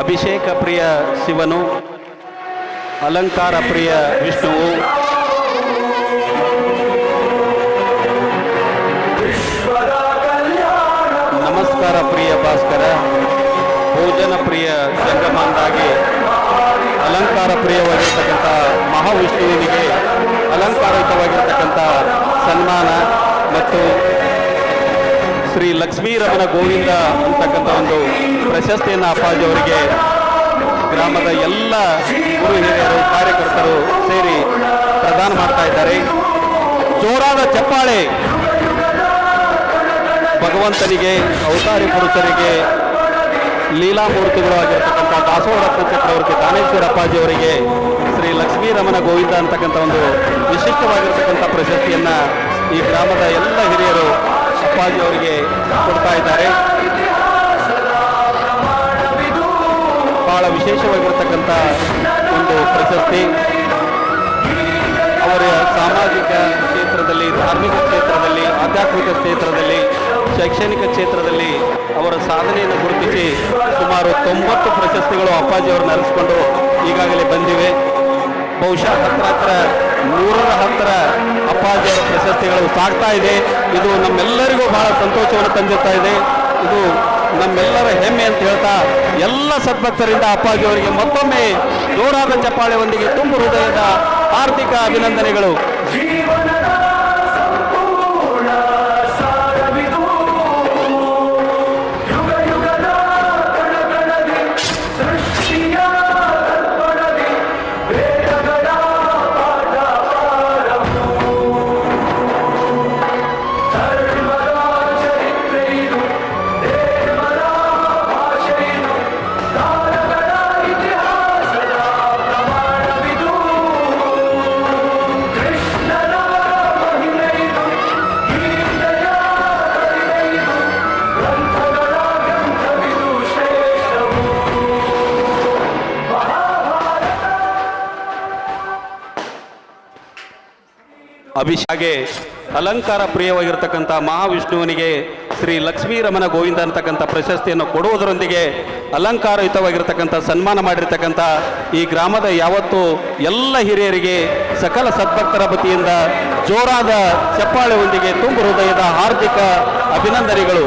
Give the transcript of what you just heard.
ಅಭಿಷೇಕ ಪ್ರಿಯ ಶಿವನು, ಅಲಂಕಾರ ಪ್ರಿಯ ವಿಷ್ಣುವು. ನಮಸ್ಕಾರ ಪ್ರಿಯ ಭಾಸ್ಕರ, ಭೋಜನ ಪ್ರಿಯ ಜಂಗಮಾಂದಾಗಿ ಅಲಂಕಾರ ಪ್ರಿಯವಾಗಿರ್ತಕ್ಕಂಥ ಮಹಾವಿಷ್ಣುವಿನಿಗೆ ಅಲಂಕಾರಿತವಾಗಿರ್ತಕ್ಕಂಥ ಸನ್ಮಾನ ಮತ್ತು ಶ್ರೀ ಲಕ್ಷ್ಮೀರಮಣ ಗೋವಿಂದ ಅಂತಕ್ಕಂಥ ಒಂದು ಅಪ್ಪಾಜಿ ಅವರಿಗೆ ಗ್ರಾಮದ ಎಲ್ಲ ಗುರು ಹಿರಿಯರು, ಕಾರ್ಯಕರ್ತರು ಸೇರಿ ಪ್ರದಾನ ಮಾಡ್ತಾ ಇದ್ದಾರೆ. ಜೋರಾದ ಚಪ್ಪಾಳೆ. ಭಗವಂತನಿಗೆ ಅವತಾರಿ ಪುರುಷರಿಗೆ ಲೀಲಾಮೂರ್ತಿಗಳು ಆಗಿರ್ತಕ್ಕಂಥ ದಾಸೋಹರತ್ನ ಚಕ್ರವರ್ತಿ ದಾನೇಶ್ವರ ಅಪ್ಪಾಜಿ ಅವರಿಗೆ, ಶ್ರೀ ಲಕ್ಷ್ಮೀರಮಣ ಗೋವಿಂದ ಅಂತಕ್ಕಂಥ ಒಂದು ವಿಶಿಷ್ಟವಾಗಿರ್ತಕ್ಕಂಥ ಪ್ರಶಸ್ತಿಯನ್ನು ಈ ಗ್ರಾಮದ ಎಲ್ಲ ಹಿರಿಯರು ಅಪ್ಪಾಜಿ ಅವರಿಗೆ ಕೊಡ್ತಾ ಇದ್ದಾರೆ. ವಿಶೇಷವಾಗಿರ್ತಕ್ಕಂಥ ಒಂದು ಪ್ರಶಸ್ತಿ. ಅವರ ಸಾಮಾಜಿಕ ಕ್ಷೇತ್ರದಲ್ಲಿ, ಧಾರ್ಮಿಕ ಕ್ಷೇತ್ರದಲ್ಲಿ, ಆಧ್ಯಾತ್ಮಿಕ ಕ್ಷೇತ್ರದಲ್ಲಿ, ಶೈಕ್ಷಣಿಕ ಕ್ಷೇತ್ರದಲ್ಲಿ ಅವರ ಸಾಧನೆಯನ್ನು ಗುರುತಿಸಿ ಸುಮಾರು ತೊಂಬತ್ತು ಪ್ರಶಸ್ತಿಗಳು ಅಪ್ಪಾಜಿಯವರು ನಡೆಸಿಕೊಂಡು ಈಗಾಗಲೇ ಬಂದಿವೆ. ಬಹುಶಃ ಹತ್ರ ಹತ್ರ, ನೂರರ ಅಪ್ಪಾಜಿ ಅಪ್ಪಾಜಿಯವರ ಪ್ರಶಸ್ತಿಗಳು ಸಾಗ್ತಾ ಇದೆ. ಇದು ನಮ್ಮೆಲ್ಲರಿಗೂ ಬಹಳ ಸಂತೋಷವನ್ನು ತಂದಿರ್ತಾ ಇದೆ. ಇದು ನಮ್ಮೆಲ್ಲರ ಹೆಮ್ಮೆ ಅಂತ ಹೇಳ್ತಾ ಎಲ್ಲ ಸದ್ಭಕ್ತರಿಂದ ಅಪ್ಪಾಜಿಯವರಿಗೆ ಮತ್ತೊಮ್ಮೆ ಜೋರಾದ ಚಪ್ಪಾಳೆಯೊಂದಿಗೆ ತುಂಬು ಹೃದಯದ ಆರ್ಥಿಕ ಅಭಿನಂದನೆಗಳು. ಅಭಿಷಾಗೆ ಅಲಂಕಾರ ಪ್ರಿಯವಾಗಿರ್ತಕ್ಕಂಥ ಮಹಾವಿಷ್ಣುವನಿಗೆ ಶ್ರೀ ಲಕ್ಷ್ಮೀರಮಣ ಗೋವಿಂದ ಅಂತಕ್ಕಂಥ ಪ್ರಶಸ್ತಿಯನ್ನು ಕೊಡುವುದರೊಂದಿಗೆ ಅಲಂಕಾರಯುತವಾಗಿರ್ತಕ್ಕಂಥ ಸನ್ಮಾನ ಮಾಡಿರ್ತಕ್ಕಂಥ ಈ ಗ್ರಾಮದ ಯಾವತ್ತು ಎಲ್ಲ ಹಿರಿಯರಿಗೆ ಸಕಲ ಸದ್ಭಕ್ತರ ವತಿಯಿಂದ ಜೋರಾದ ಚಪ್ಪಾಳೆಯೊಂದಿಗೆ ತುಂಬು ಹೃದಯದ ಹಾರ್ದಿಕ ಅಭಿನಂದನೆಗಳು.